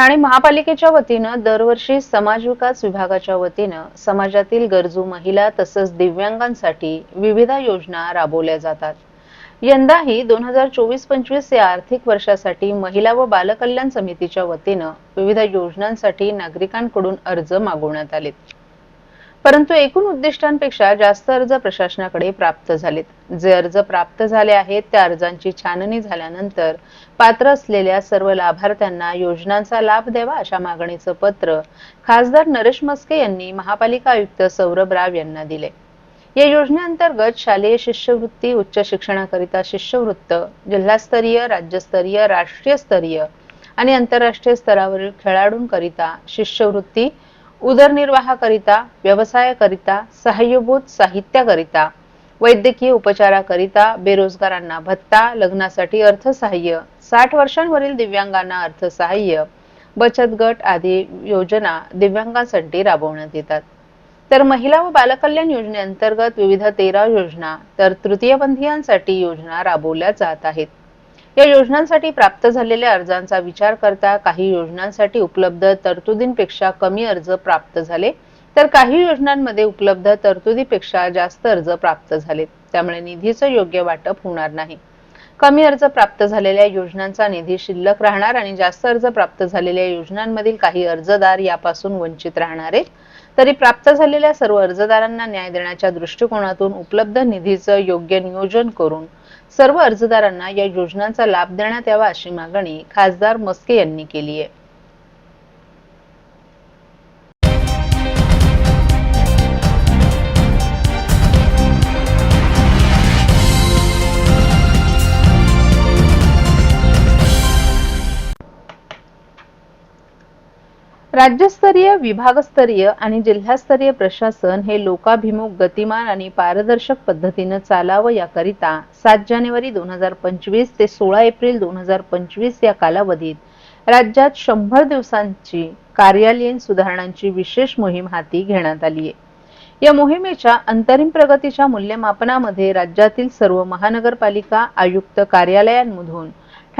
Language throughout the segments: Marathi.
ठाणे महापालिकेच्या वतीनं दरवर्षी समाज विकास विभागाच्या वतीनं समाजातील गरजू महिला तसंच दिव्यांगांसाठी विविध योजना राबवल्या जातात. यंदाही दोन हजार चोवीस पंचवीस या आर्थिक वर्षासाठी महिला व बालकल्याण समितीच्या वतीनं विविध योजनांसाठी नागरिकांकडून अर्ज मागवण्यात आलेत. परंतु एकूण उद्दिष्टांपेक्षा जास्त अर्ज प्रशासनाकडे प्राप्त झालेत. जे अर्ज प्राप्त झाले आहेत त्या अर्जांची छाननी झाल्यानंतर पात्र असलेल्या सर्व लाभार्थ्यांना योजनांचा लाभ द्यावा अशा मागणीचं पत्र खासदार नरेश मस्के यांनी महापालिका आयुक्त सौरभ राव यांना दिले. या योजनेअंतर्गत शालेय शिष्यवृत्ती उच्च शिक्षणाकरिता शिष्यवृत्त जिल्हास्तरीय राज्यस्तरीय राष्ट्रीय स्तरीय आणि आंतरराष्ट्रीय स्तरावरील खेळाडूंकरिता शिष्यवृत्ती उदरनिर्वाहाकरिता व्यवसायाकरिता सहाय्यभूत साहित्याकरिता वैद्यकीय उपचाराकरिता बेरोजगारांना भत्ता लग्नासाठी अर्थसहाय्य साठ वर्षांवरील दिव्यांगांना अर्थसहाय्य बचत गट आदी योजना दिव्यांगांसाठी राबवण्यात येतात. तर महिला व बालकल्याण योजनेअंतर्गत विविध तेरा योजना तर तृतीयपंथीयांसाठी योजना राबवल्या जात आहेत. या योजनांसाठी प्राप्त झालेल्या अर्जांचा विचार करता काही योजनांसाठी उपलब्ध तरतुदींपेक्षा कमी अर्ज प्राप्त झाले. तर काही योजनांमध्ये उपलब्ध तरतुदीपेक्षा जास्त अर्ज प्राप्त झाले. त्यामुळे निधीचं योग्य वाटप होणार नाही. कमी अर्ज प्राप्त झालेल्या योजनांचा निधी शिल्लक राहणार आणि जास्त अर्ज प्राप्त झालेल्या योजनांमधील काही अर्जदार यापासून वंचित राहणार आहेत. तरी प्राप्त झालेल्या सर्व अर्जदारांना न्याय देण्याच्या दृष्टिकोनातून उपलब्ध निधीचं योग्य नियोजन करून सर्व अर्जदारांना या योजनांचा लाभ देण्यात यावा अशी मागणी खासदार मस्के यांनी केली आहे. राज्यस्तरीय विभागस्तरीय आणि जिल्हास्तरीय प्रशासन हे लोकाभिमुख गतिमान आणि पारदर्शक पद्धतीनं चालावं याकरिता सात जानेवारी दोन हजार पंचवीस ते सोळा एप्रिल दोन हजार पंचवीस या कालावधीत राज्यात शंभर दिवसांची कार्यालयीन सुधारणांची विशेष मोहीम हाती घेण्यात आली आहे. या मोहिमेच्या अंतरिम प्रगतीच्या मूल्यमापनामध्ये राज्यातील सर्व महानगरपालिका आयुक्त कार्यालयांमधून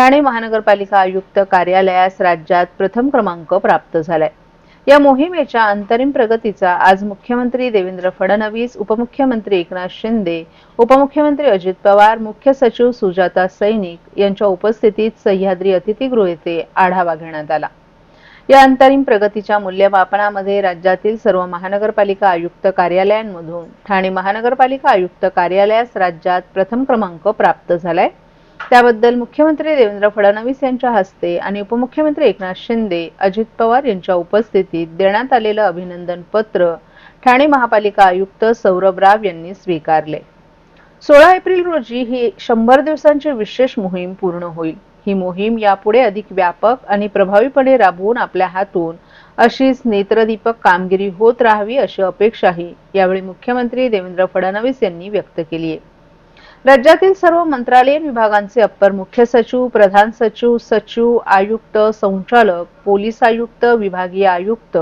ठाणे महानगरपालिका आयुक्त कार्यालयास राज्यात प्रथम क्रमांक प्राप्त झालाय. या मोहिमेच्या अंतरिम प्रगतीचा आज मुख्यमंत्री देवेंद्र फडणवीस उपमुख्यमंत्री एकनाथ शिंदे उपमुख्यमंत्री अजित पवार मुख्य सचिव सुजाता सैनिक यांच्या उपस्थितीत सह्याद्री अतिथीगृह येथे आढावा घेण्यात आला. या अंतरिम प्रगतीच्या मूल्यमापनामध्ये राज्यातील सर्व महानगरपालिका आयुक्त कार्यालयांमधून ठाणे महानगरपालिका आयुक्त कार्यालयास राज्यात प्रथम क्रमांक प्राप्त झालाय. त्याबद्दल मुख्यमंत्री देवेंद्र फडणवीस यांच्या हस्ते आणि उपमुख्यमंत्री एकनाथ शिंदे अजित पवार यांच्या उपस्थितीत देण्यात आलेलं अभिनंदन पत्र ठाणे महापालिका आयुक्त सौरभ राव यांनी स्वीकारले. सोळा एप्रिल रोजी ही शंभर दिवसांची विशेष मोहीम पूर्ण होईल. ही मोहीम यापुढे अधिक व्यापक आणि प्रभावीपणे राबवून आपल्या हातून अशीच नेत्रदीपक कामगिरी होत राहावी अशी अपेक्षाही यावेळी मुख्यमंत्री देवेंद्र फडणवीस यांनी व्यक्त केली आहे राज्यातील सर्व मंत्रालयीन विभागांचे अप्पर मुख्य सचिव प्रधान सचिव सचिव आयुक्त संचालक पोलीस आयुक्त विभागीय आयुक्त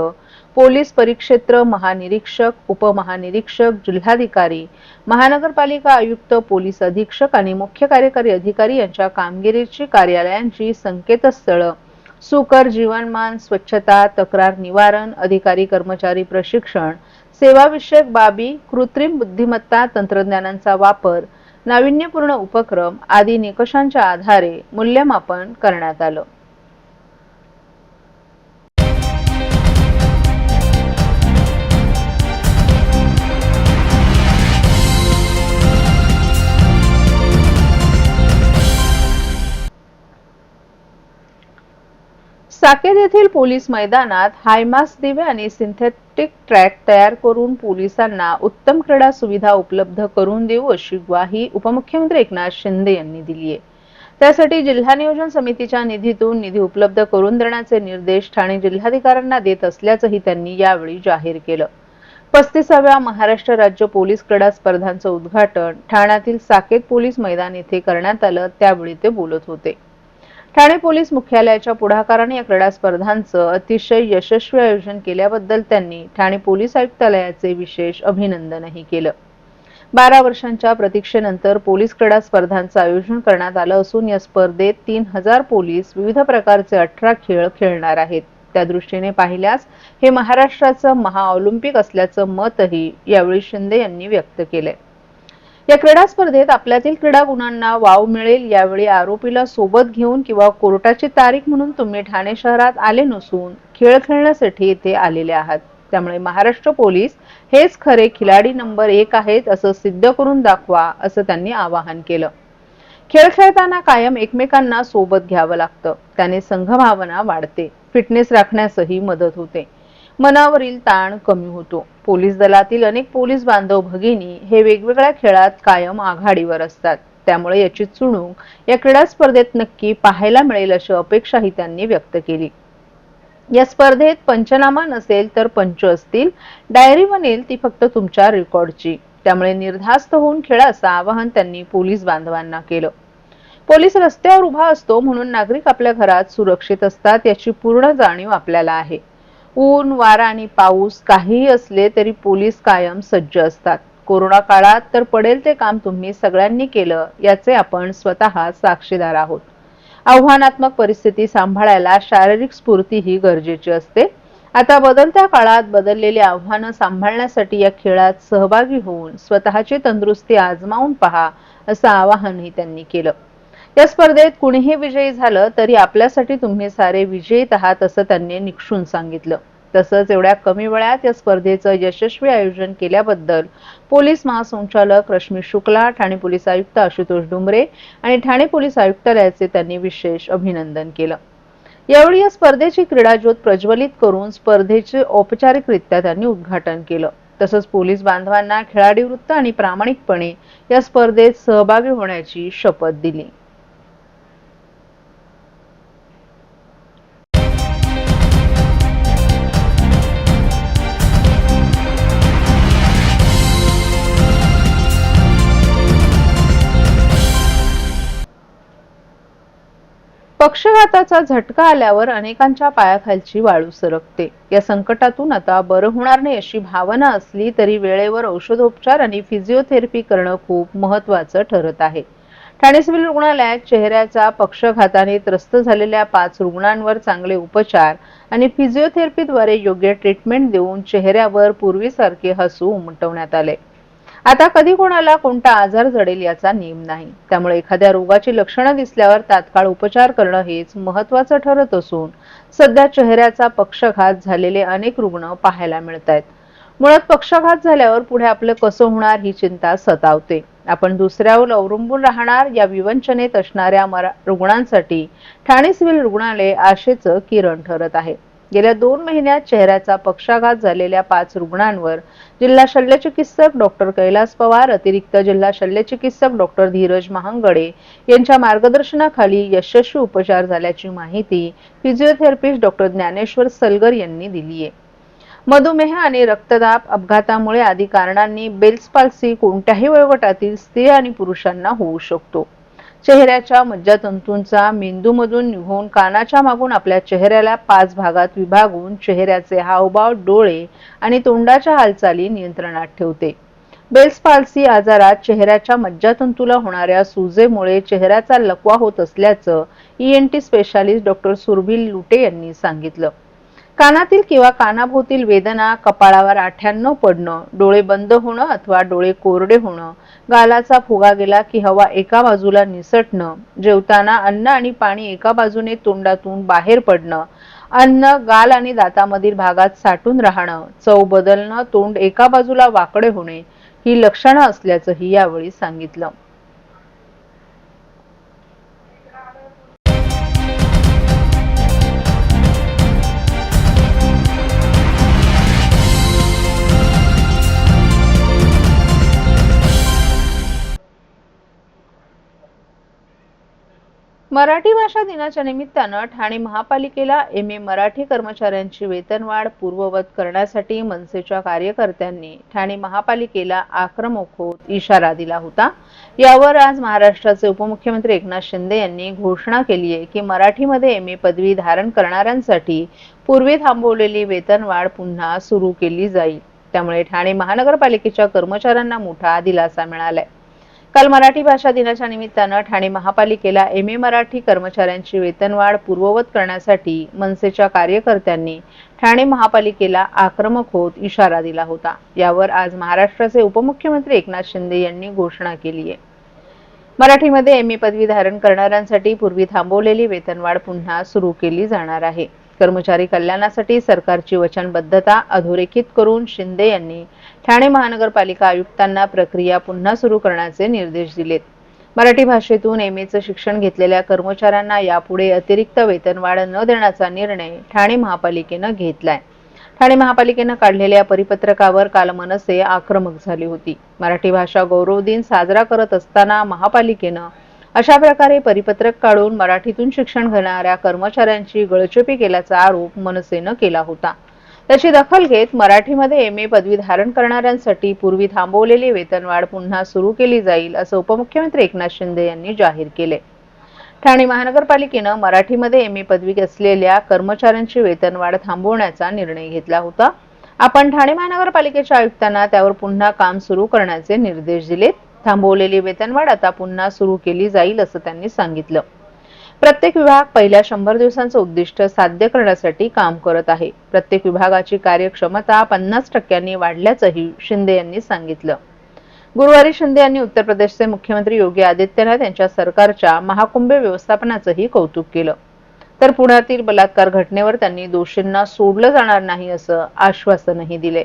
पोलीस परिक्षेत्र महानिरीक्षक उपमहानिरीक्षक जिल्हाधिकारी महानगरपालिका आयुक्त पोलीस अधीक्षक आणि मुख्य कार्यकारी अधिकारी यांच्या कामगिरीची कार्यालयांची संकेतस्थळं सुकर जीवनमान स्वच्छता तक्रार निवारण अधिकारी कर्मचारी प्रशिक्षण सेवाविषयक बाबी कृत्रिम बुद्धिमत्ता तंत्रज्ञानांचा वापर नाविन्यपूर्ण उपक्रम आदी निकषांच्या आधारे मूल्यमापन करण्यात आलं. साकेत येथील पोलीस मैदानात हायमास दिवे आणि सिंथेटिक ट्रॅक तयार करून पोलिसांना उत्तम क्रीडा सुविधा उपलब्ध करून देऊ अशी ग्वाही उपमुख्यमंत्री एकनाथ शिंदे यांनी दिली आहे. त्यासाठी जिल्हा नियोजन समितीच्या निधीतून निधी उपलब्ध करून देण्याचे निर्देश ठाणे जिल्हाधिकाऱ्यांना देत असल्याचंही त्यांनी यावेळी जाहीर केलं. पस्तीसाव्या महाराष्ट्र राज्य पोलीस क्रीडा स्पर्धांचं उद्घाटन ठाण्यातील साकेत पोलीस मैदान येथे करण्यात आलं त्यावेळी ते बोलत होते. ठाणे पोलीस मुख्यालयाच्या पुढाकाराने या क्रीडा स्पर्धांचं अतिशय यशस्वी आयोजन केल्याबद्दल त्यांनी ठाणे पोलीस आयुक्तालयाचे विशेष अभिनंदनही केलं. बारा वर्षांच्या प्रतीक्षेनंतर पोलीस क्रीडा स्पर्धांचं आयोजन करण्यात आलं असून या स्पर्धेत तीन हजार पोलीस विविध प्रकारचे अठरा खेळ खेळणार आहेत. त्या दृष्टीने पाहिल्यास हे महाराष्ट्राचं महाऑलिम्पिक असल्याचं मतही यावेळी शिंदे यांनी व्यक्त केलंय. या क्रीडा स्पर्धेत आपल्यातील क्रीडा गुणांना वाव मिळेल यावेळी आरोपीला सोबत घेऊन किंवा कोर्टाची तारीख म्हणून तुम्ही ठाणे शहरात आले नसून खेळ खेळण्यासाठी येथे आलेले आहात. त्यामुळे महाराष्ट्र पोलीस हेच खरे खिलाडी नंबर एक आहेत असं सिद्ध करून दाखवा असं त्यांनी आवाहन केलं. खेळ खेळताना कायम एकमेकांना सोबत घ्यावं लागतं. त्याने संघभावना वाढते. फिटनेस राखण्यासही मदत होते. मनावरील ताण कमी होतो. पोलीस दलातील अनेक पोलीस बांधव भगिनी हे वेगवेगळ्या खेळात कायम आघाडीवर असतात. त्यामुळे याची चुणूक या क्रीडा स्पर्धेत नक्की पाहायला मिळेल अशी अपेक्षाही त्यांनी व्यक्त केली. या स्पर्धेत पंचनामा नसेल तर पंच असतील. डायरी बनेल ती फक्त तुमच्या रेकॉर्डची. त्यामुळे निर्धास्त होऊन खेळा असं आवाहन त्यांनी पोलीस बांधवांना केलं. पोलीस रस्त्यावर उभा असतो म्हणून नागरिक आपल्या घरात सुरक्षित असतात याची पूर्ण जाणीव आपल्याला आहे. ऊन वारा आणि पाऊस काहीही असले तरी पोलीस कायम सज्ज असतात. कोरोना काळात तर पडेल ते काम तुम्ही सगळ्यांनी केलं याचे आपण स्वतः साक्षीदार आहोत. आव्हानात्मक परिस्थिती सांभाळायला शारीरिक स्फूर्ती ही गरजेची असते. आता बदलत्या काळात बदललेली आव्हानं सांभाळण्यासाठी या खेळात सहभागी होऊन स्वतःची तंदुरुस्ती आजमावून पहा असं आवाहनही त्यांनी केलं. या स्पर्धेत कुणीही विजयी झालं तरी आपल्यासाठी तुम्ही सारे विजयीत आहात असं त्यांनी निक्षून सांगितलं. तसंच एवढ्या कमी वेळात या स्पर्धेचं यशस्वी आयोजन केल्याबद्दल पोलीस महासंचालक रश्मी शुक्ला ठाणे पोलीस आयुक्त आशुतोष डुमरे आणि ठाणे पोलीस आयुक्तालयाचे त्यांनी विशेष अभिनंदन केलं. यावेळी या स्पर्धेची क्रीडाज्योत प्रज्वलित करून स्पर्धेचे औपचारिकरित्या त्यांनी उद्घाटन केलं. तसंच पोलीस बांधवांना खेळाडी वृत्त आणि प्रामाणिकपणे या स्पर्धेत सहभागी होण्याची शपथ दिली. पक्षघाताचा झटका आल्यावर अनेकांच्या पायाखालची वाळू सरकते. या संकटातून आता बरं होणार नाही अशी भावना असली तरी वेळेवर औषधोपचार आणि फिजिओथेरपी करणं खूप महत्वाचं ठरत आहे. ठाणे सिव्हिल रुग्णालयात चेहऱ्याचा पक्षघाताने त्रस्त झालेल्या पाच रुग्णांवर चांगले उपचार आणि फिजिओथेरपीद्वारे योग्य ट्रीटमेंट देऊन चेहऱ्यावर पूर्वीसारखे हसू उमटवण्यात आले. आता कधी कोणाला कोणता आजार जडेल याचा नियम नाही. त्यामुळे एखाद्या रोगाची लक्षणं दिसल्यावर तात्काळ उपचार करणं हेच महत्वाचं ठरत असून सध्या चेहऱ्याचा पक्षघात झालेले अनेक रुग्ण पाहायला मिळत आहेत मुळात पक्षघात झाल्यावर पुढे आपलं कसं होणार ही चिंता सतावते. आपण दुसऱ्यावर अवलंबून राहणार या विवंचनेत असणाऱ्या रुग्णांसाठी ठाणे सिव्हिल रुग्णालय आशेचं किरण ठरत आहे. गेल्या दोन महिन्यात चेहऱ्याचा पक्षाघात झालेल्या पाच रुग्णांवर जिल्हा शल्यचिकित्सक डॉक्टर कैलास पवार अतिरिक्त जिल्हा शल्यचिकित्सक डॉक्टर धीरज महांगडे यांच्या मार्गदर्शनाखाली यशस्वी उपचार झाल्याची माहिती फिजिओथेरपिस्ट डॉक्टर ज्ञानेश्वर सलगर यांनी दिली आहे. मधुमेह आणि रक्तदाब अपघातामुळे आदी कारणांनी बेल्स पाल्सी कोणत्याही वयोगटातील स्त्री आणि पुरुषांना होऊ शकतो. चेहऱ्याच्या मज्जातंतूंचा मेंदूमधून निघून कानाच्या मागून आपल्या चेहऱ्याला पाच भागात विभागून चेहऱ्याचे हावभाव डोळे आणि तोंडाच्या हालचाली नियंत्रणात ठेवते. बेल्स पाल्सी आजारात चेहऱ्याच्या मज्जातंतूला होणाऱ्या सुजेमुळे चेहऱ्याचा लकवा होत असल्याचं E N T specialist doctor Surbhil Lute यांनी सांगितलं. कानातील किंवा कानाभोवतील वेदना कपाळावर आठ्यांनो पडणं डोळे बंद होणं अथवा डोळे कोरडे होणं गालाचा फुगा गेला की हवा एका बाजूला निसटणं जेवताना अन्न आणि पाणी एका बाजूने तोंडातून बाहेर पडणं अन्न गाल आणि दातामधील भागात साठून राहणं चव बदलणं तोंड एका बाजूला वाकडे होणे ही लक्षणं असल्याचंही यावेळी सांगितलं. मराठी भाषा दिनाच्या निमित्तानं ठाणे महापालिकेला एम ए मराठी कर्मचाऱ्यांची वेतनवाढ पूर्ववत करण्यासाठी मनसेच्या कार्यकर्त्यांनी ठाणे महापालिकेला आक्रमक होत इशारा दिला होता. यावर आज महाराष्ट्राचे उपमुख्यमंत्री एकनाथ शिंदे यांनी घोषणा केली आहे की मराठीमध्ये एम ए पदवी धारण करणाऱ्यांसाठी पूर्वी थांबवलेली वेतनवाढ पुन्हा सुरू केली जाईल. त्यामुळे ठाणे महानगरपालिकेच्या कर्मचाऱ्यांना मोठा दिलासा मिळालाय. काल मराठी भाषा दिनाच्या निमित्तानं ठाणे महापालिकेला एम ए मराठी कर्मचाऱ्यांची वेतनवाढ पूर्ववत करण्यासाठी मनसेच्या कार्यकर्त्यांनी ठाणे महापालिकेला आक्रमक होत इशारा दिला होता. यावर आज महाराष्ट्राचे उपमुख्यमंत्री एकनाथ शिंदे यांनी घोषणा केली आहे. मराठीमध्ये एम ए पदवी धारण करणाऱ्यांसाठी पूर्वी थांबवलेली वेतनवाढ पुन्हा सुरू केली जाणार आहे. कर्मचारी कल्याणासाठी सरकारची वचनबद्धता अधोरेखित करून शिंदे यांनी ठाणे महानगरपालिका आयुक्तांना प्रक्रिया पुन्हा सुरू करण्याचे निर्देश दिलेत. मराठी भाषेतून एम एचं शिक्षण घेतलेल्या कर्मचाऱ्यांना यापुढे अतिरिक्त वेतनवाढ न देण्याचा निर्णय ठाणे महापालिकेनं घेतलाय. ठाणे महापालिकेनं काढलेल्या परिपत्रकावर काल मनसे आक्रमक झाली होती. मराठी भाषा गौरव दिन साजरा करत असताना महापालिकेनं अशा प्रकारे परिपत्रक काढून मराठीतून शिक्षण घेणाऱ्या कर्मचाऱ्यांची गळचेपी केल्याचा आरोप मनसेनं केला होता. त्याची दखल घेत मराठीमध्ये एम ए पदवी धारण करणाऱ्यांसाठी पूर्वी थांबवलेली वेतनवाढ पुन्हा सुरू केली जाईल असं उपमुख्यमंत्री एकनाथ शिंदे यांनी जाहीर केले. ठाणे महानगरपालिकेनं मराठीमध्ये एम ए पदवी असलेल्या कर्मचाऱ्यांची वेतनवाढ थांबवण्याचा निर्णय घेतला होता. आपण ठाणे महानगरपालिकेच्या आयुक्तांना त्यावर पुन्हा काम सुरू करण्याचे निर्देश दिलेत. थांबवलेली वेतनवाढ आता पुन्हा सुरू केली जाईल असं त्यांनी सांगितलं. प्रत्येक विभाग पहिल्या शंभर दिवसांचं उद्दिष्ट साध्य करण्यासाठी काम करत आहे. प्रत्येक विभागाची कार्यक्षमता पन्नास टक्क्यांनी वाढल्याचंही शिंदे यांनी सांगितलं. गुरुवारी शिंदे यांनी उत्तर प्रदेशचे मुख्यमंत्री योगी आदित्यनाथ यांच्या सरकारच्या महाकुंभ व्यवस्थापनाचंही कौतुक केलं. तर पुण्यातील बलात्कार घटनेवर त्यांनी दोषींना सोडलं जाणार नाही असं आश्वासनही दिले.